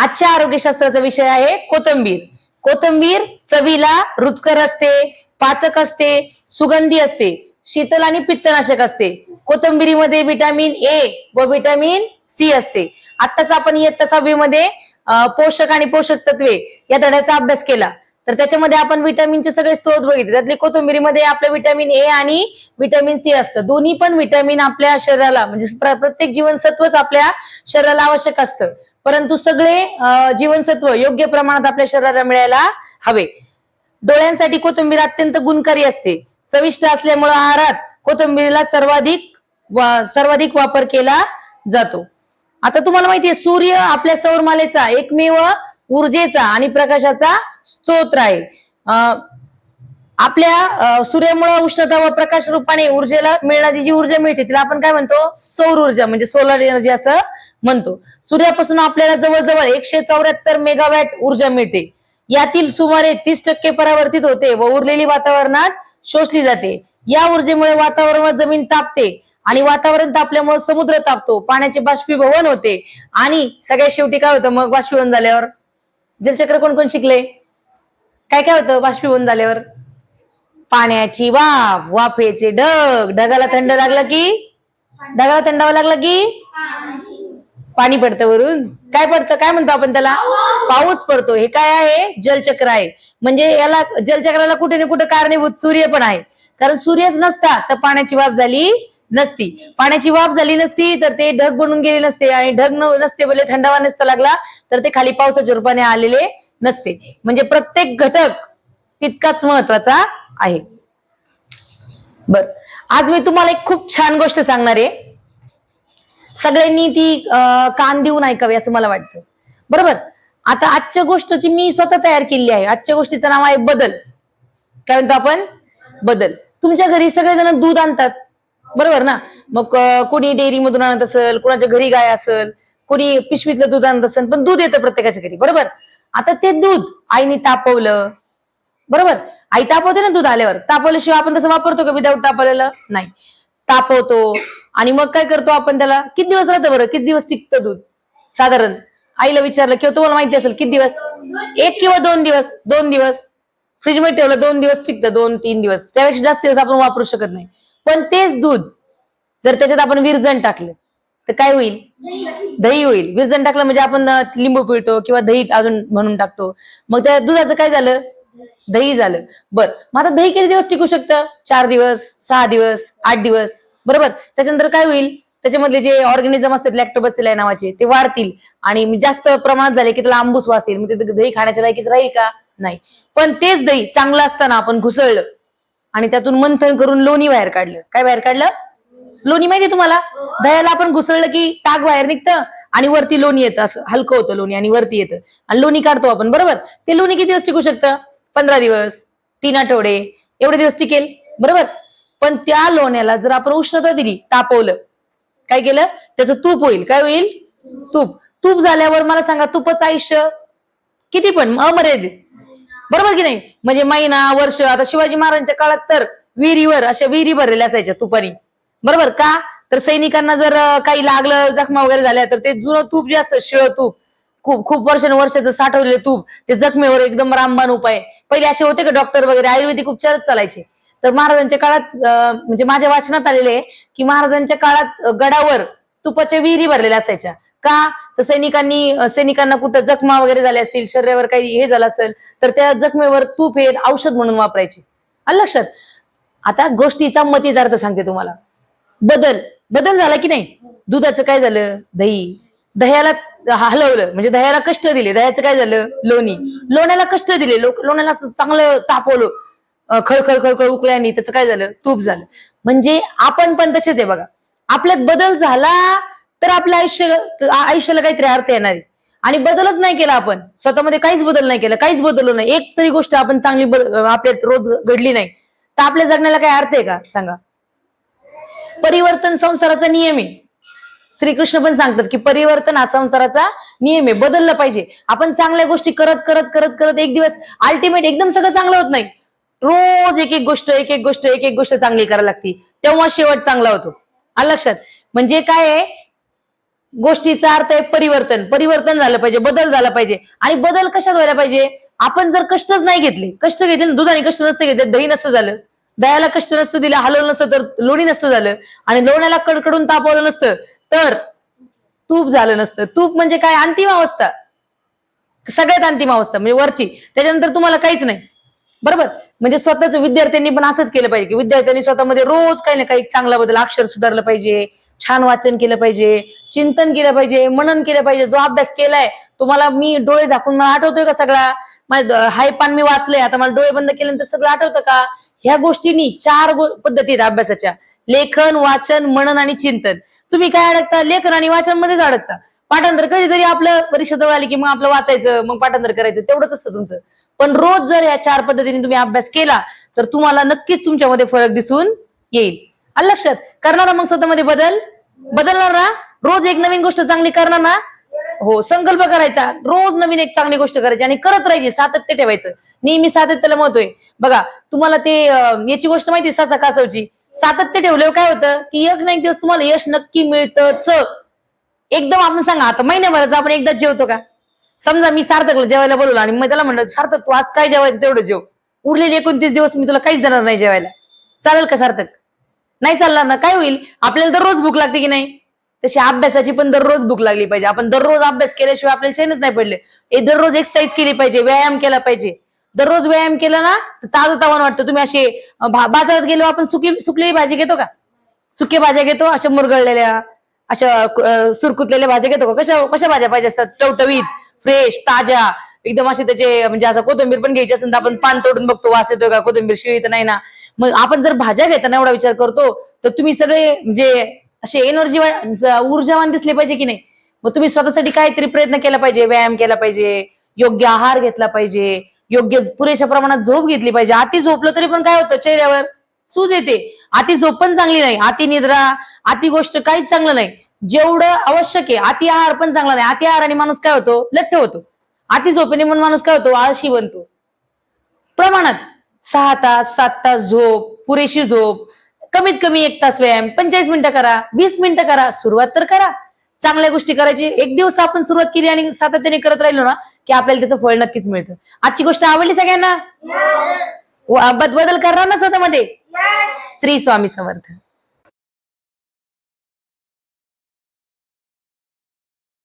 आजच्या आरोग्यशास्त्राचा विषय आहे कोथंबीर. कोथंबीर चवीला रुचकर असते पाचक असते सुगंधी असते शीतल आणि पित्तनाशक असते. कोथंबिरीमध्ये विटॅमिन ए व विटॅमिन सी असते. आत्ताच आपण इयत्ता सहावीमध्ये पोषक आणि पोषक तत्वे या धड्याचा अभ्यास केला. तर त्याच्यामध्ये आपण विटॅमिनचे सगळे स्रोत बघितले. त्यातले कोथिंबिरीमध्ये आपलं विटॅमिन ए आणि विटॅमिन सी असतं. दोन्ही पण विटॅमिन आपल्या शरीराला म्हणजे प्रत्येक जीवनसत्वच आपल्या शरीराला आवश्यक असतं. परंतु सगळे जीवनसत्व योग्य प्रमाणात आपल्या शरीराला मिळायला हवे. डोळ्यांसाठी कोथिंबीर अत्यंत गुणकारी असते. चविष्ट असल्यामुळे आहारात कोथिंबीरीला सर्वाधिक वा- सर्वाधिक वापर केला जातो. आता तुम्हाला माहितीये सूर्य आपल्या सौरमालेचा एकमेव ऊर्जेचा आणि प्रकाशाचा स्तोत्र आहे. अं, आपल्या सूर्यामुळे उष्णता व प्रकाश रूपाने ऊर्जेला मिळणारी जी ऊर्जा मिळते तिला आपण काय म्हणतो? सौर ऊर्जा म्हणजे सोलर एनर्जी असं म्हणतो. सूर्यापासून आपल्याला जवळजवळ एकशे चौऱ्याहत्तर मेगावॅट ऊर्जा मिळते. यातील सुमारे तीस टक्के परावर्तित होते व उरलेली वातावरणात शोषली जाते. या ऊर्जेमुळे वातावरणात जमीन तापते आणि वातावरण तापल्यामुळे समुद्र तापतो. पाण्याचे बाष्पीभवन होते. आणि सगळ्यात शेवटी काय होतं मग बाष्पीभवन झाल्यावर? जलचक्र कोण कोण शिकले? काय काय होतं बाष्पीभवन झाल्यावर? पाण्याची वाफ वाफेचे ढग. ढगाला थंड लागला की? ढगाला थंडावा लागला की? पाणी पडतं वरून. काय पडतं? काय म्हणतो आपण त्याला? पाऊस पडतो. हे काय आहे? जलचक्र आहे. म्हणजे याला जलचक्राला कुठे ना कुठे कारणीभूत सूर्य पण आहे. कारण सूर्यच नसता तर पाण्याची वाफ झाली नसती. पाण्याची वाफ झाली नसती तर ते ढग बनून गेले नसते. आणि ढग नसते बोले थंडावा नसता लागला तर ते खाली पावसाच्या रूपाने आलेले नसते. म्हणजे प्रत्येक घटक तितकाच महत्त्वाचा आहे. बर. आज मी तुम्हाला एक खूप छान गोष्ट सांगणार आहे. सगळ्यांनी ती कान देऊन ऐकावी असं मला वाटतं. बरोबर? आता आजच्या गोष्टीची मी स्वतः तयार केली आहे. आजच्या गोष्टीचं नाव आहे बदल. काय म्हणतो आपण? बदल. तुमच्या घरी सगळेजण दूध आणतात. बरोबर ना? मग कोणी डेअरी मधून आणत असेल कोणाच्या घरी गाय असेल कोणी पिशवीतलं दूध आणत असेल पण दूध येतं प्रत्येकाच्या घरी. बरोबर? आता ते दूध आईने तापवलं. बरोबर? आई तापवते ना दूध आल्यावर. तापवल्याशिवाय आपण तसं वापरतो का विदाऊट तापवलेलं? नाही. तापवतो. आणि मग काय करतो आपण त्याला? किती दिवस राहतं बरं? किती दिवस टिकतं दूध? साधारण. आईला विचारलं किंवा तुम्हाला माहिती असेल किती दिवस? एक किंवा दोन दिवस. दोन दिवस. फ्रीजमध्ये ठेवलं दोन दिवस टिकतं. दोन तीन दिवस. त्यापेक्षा जास्त दिवस आपण वापरू शकत नाही. पण तेच दूध जर त्याच्यात आपण विरजण टाकलं तर काय होईल? दही होईल. विरजण टाकलं म्हणजे आपण लिंबू पिळतो किंवा दही अजून म्हणून टाकतो. मग त्या दुधाचं काय झालं? दही झालं. बर. मग आता दही किती दिवस टिकू शकतं? चार दिवस सहा दिवस आठ दिवस? बरोबर. त्याच्यानंतर काय होईल? त्याच्यामधले जे ऑर्गॅनिझम असतात लॅक्टोबसिलाई नावाचे ते वाढतील. आणि जास्त प्रमाणात झाले की त्याला आंबूस वास मग ते दही खाण्याच्या लायकीच राहील का? नाही. पण तेच दही चांगलं असताना आपण घुसळलं आणि त्यातून मंथन करून लोणी बाहेर काढलं. काय बाहेर काढलं? लोणी माहिती तुम्हाला? दह्याला आपण घुसळलं की ताक बाहेर निघतं आणि वरती लोणी येतं. असं हलकं होतं लोणी आणि वरती येतं. आणि लोणी काढतो आपण. बरोबर? ते लोणी किती दिवस टिकू शकतं? पंधरा दिवस तीन आठवडे एवढे दिवस टिकेल. बरोबर? पण त्या लोण्याला जर आपण उष्णता दिली तापवलं काय केलं? त्याचं तूप होईल. काय होईल? तूप. तूप झाल्यावर मला सांगा तुपच आयुष्य? किती पण अमर्यादित बरोबर की नाही? म्हणजे महिना वर्ष आता शिवाजी महाराजांच्या काळात तर विहिरीवर अशा विहिरी भरलेल्या असायच्या तुपानी. बरोबर का? तर सैनिकांना जर काही लागलं जखमा वगैरे झाल्या तर ते जुनं तूप जे असतं शिळ तूप खूप खूप वर्षानुवर्षाचं साठवलेलं तूप ते जखमेवर एकदम रामबाण उपाय. पहिले असे होते का डॉक्टर वगैरे? आयुर्वेदिक उपचारच चालायचे. तर महाराजांच्या काळात म्हणजे माझ्या वाचनात आलेले आहे की महाराजांच्या काळात गडावर तुपाच्या विहिरी भरलेल्या असायच्या. का? तर सैनिकांनी सैनिकांना कुठं जखमा वगैरे झाल्या असतील शरीरावर काही हे झालं असेल तर त्या जखमेवर तूप हे औषध म्हणून वापरायचे. आलं लक्षात? आता गोष्टीचा मतीचा अर्थ सांगते तुम्हाला. बदल. बदल झाला की नाही? दुधाचं काय झालं? दही. दह्याला हलवलं म्हणजे दह्याला कष्ट दिले. दह्याचं काय झालं? लोणी. लोण्याला कष्ट दिले. लोक लोण्याला चांगलं तापवलं. खळखळ खळखळ उकळ्यांनी त्याचं काय झालं? तूप झालं. म्हणजे आपण पण तसेच आहे बघा. आपल्यात बदल झाला तर आपल्या आयुष्य आयुष्याला काहीतरी अर्थ येणार आहे. आणि बदलच नाही केला आपण. स्वतःमध्ये काहीच बदल नाही केला. काहीच बदललो नाही. एक तरी गोष्ट आपण चांगली आपल्यात रोज घडली नाही. तर आपल्या जगण्याला काय अर्थ आहे का? सांगा. परिवर्तन संसाराचा नियम आहे. श्रीकृष्ण पण सांगतात की परिवर्तन हा संसाराचा नियम आहे बदललं पाहिजे. आपण चांगल्या गोष्टी करत करत करत करत एक दिवस अल्टिमेट एकदम सगळं चांगलं होत नाही. रोज एक एक गोष्ट एक एक गोष्ट एक एक गोष्ट चांगली करायला लागती. तेव्हा शेवट चांगला होतो. लक्षात. म्हणजे काय आहे? गोष्टीचा अर्थ आहे परिवर्तन. परिवर्तन झालं पाहिजे बदल झाला पाहिजे. आणि बदल कशात व्हायला पाहिजे? आपण जर कष्टच नाही घेतले कष्ट घेतले ना, दुधाने कष्ट नसते घेतले दही नसतं झालं. दह्याला कष्ट नसतं दिलं हलवलं नसतं तर लोणी नसतं झालं. आणि लोण्याला कडकडून तापवलं नसतं तर तूप झालं नसतं. तूप म्हणजे काय? अंतिम अवस्था. सगळ्यात अंतिम अवस्था म्हणजे वरची. त्याच्यानंतर तुम्हाला काहीच नाही. बरोबर? म्हणजे स्वतःच विद्यार्थ्यांनी पण असंच केलं पाहिजे की विद्यार्थ्यांनी स्वतःमध्ये रोज काही ना काही चांगला बदल अक्षर सुधारलं पाहिजे छान वाचन केलं पाहिजे चिंतन केलं पाहिजे मनन केलं पाहिजे. जो अभ्यास केलाय तुम्हाला मी डोळे झाकून मला आठवतोय का सगळा? माझं हाय पान मी वाचलंय. आता मला डोळे बंद केल्यानंतर सगळं आठवतं का? ह्या गोष्टींनी चार गो- पद्धती आहेत अभ्यासाच्या. लेखन वाचन मनन आणि चिंतन. तुम्ही काय अडकता? लेखन आणि वाचन मध्येच अडकता. पाठांतर कधीतरी आपलं परीक्षा जवळ आली की मग आपलं वाचायचं मग पाठांतर करायचं तेवढंच असतं तुमचं. पण रोज जर या चार पद्धतीने तुम्ही अभ्यास केला तर तुम्हाला नक्कीच तुमच्यामध्ये फरक दिसून येईल. आलं लक्षात करणार मग स्वतःमध्ये बदल? बदलणार ना? रोज एक नवीन गोष्ट चांगली करणार ना? हो संकल्प करायचा. रोज नवीन एक चांगली गोष्ट करायची आणि करत राहायची सातत्य ठेवायचं. नेहमी सातत्याला महत्त्व आहे. बघा तुम्हाला ते याची गोष्ट माहिती ससा कासवची. सातत्य ठेवल्यावर काय होतं की एक ना एक दिवस तुम्हाला यश नक्की मिळतंच एकदम आपण सांगा आता महिन्याभराचं आपण एकदाच जेवतो का? समजा मी सार्थकला जेवायला बोलवलं आणि मग त्याला म्हणलं सार्थक तू आज काय जेवायचं तेवढं जेव. उरलेले एकोणतीस दिवस मी तुला काहीच देणार नाही जेवायला. चालेल का सार्थक? नाही चालणार ना काय होईल? आपल्याला दररोज भूक लागते की नाही? तशी अभ्यासाची पण दररोज भूक लागली पाहिजे. आपण दररोज अभ्यास केल्याशिवाय आपल्याला चैनच नाही पडले. दररोज एक्सरसाइज केली पाहिजे व्यायाम केला पाहिजे. दररोज व्यायाम केला ना तर ताजं वाटतं. तुम्ही असे बाजारात गेलो आपण सुकी सुकलेली भाजी घेतो का? सुक्या भाज्या घेतो अशा मुरगळलेल्या अशा सुरकुतलेल्या भाज्या घेतो का? कशा कशा भाज्या पाहिजे असतात? टवटवीत फ्रेश ताज्या एकदम असे त्याचे म्हणजे असं कोथिंबीर पण घ्यायची असेल तर आपण पान तोडून बघतो वास येतो का? कोथिंबीर शिळी तर नाही ना? मग आपण जर भाज्या घेताना एवढा विचार करतो तर तुम्ही सगळे म्हणजे असे एनर्जी ऊर्जावान दिसले पाहिजे की नाही? मग तुम्ही स्वतःसाठी काहीतरी प्रयत्न केला पाहिजे व्यायाम केला पाहिजे योग्य आहार घेतला पाहिजे योग्य पुरेशा प्रमाणात झोप घेतली पाहिजे. अति झोपलं तरी पण काय होतं चेहऱ्यावर? सूज येते. अति झोप पण चांगली नाही. अति निद्रा अति गोष्ट काहीच चांगलं नाही. जेवढं आवश्यक आहे अति आहार पण चांगला नाही. अति आहाराने माणूस काय होतो? लठ्ठ होतो. अति झोपेने म्हणून माणूस काय होतो? आळशी बनतो. प्रमाणात सहा तास सात तास झोप पुरेशी झोप कमीत कमी एक तास व्यायाम पंचेचाळीस मिनिटं करा वीस मिनिटं करा सुरुवात तर करा. चांगल्या गोष्टी करायची. एक दिवस आपण सुरुवात केली आणि सातत्याने करत राहिलो ना की आपल्याला त्याचं फळ नक्कीच मिळतं. आजची गोष्ट आवडली सगळ्यांना? बदल करणार ना स्वतःमध्ये? श्री स्वामी समर्थ.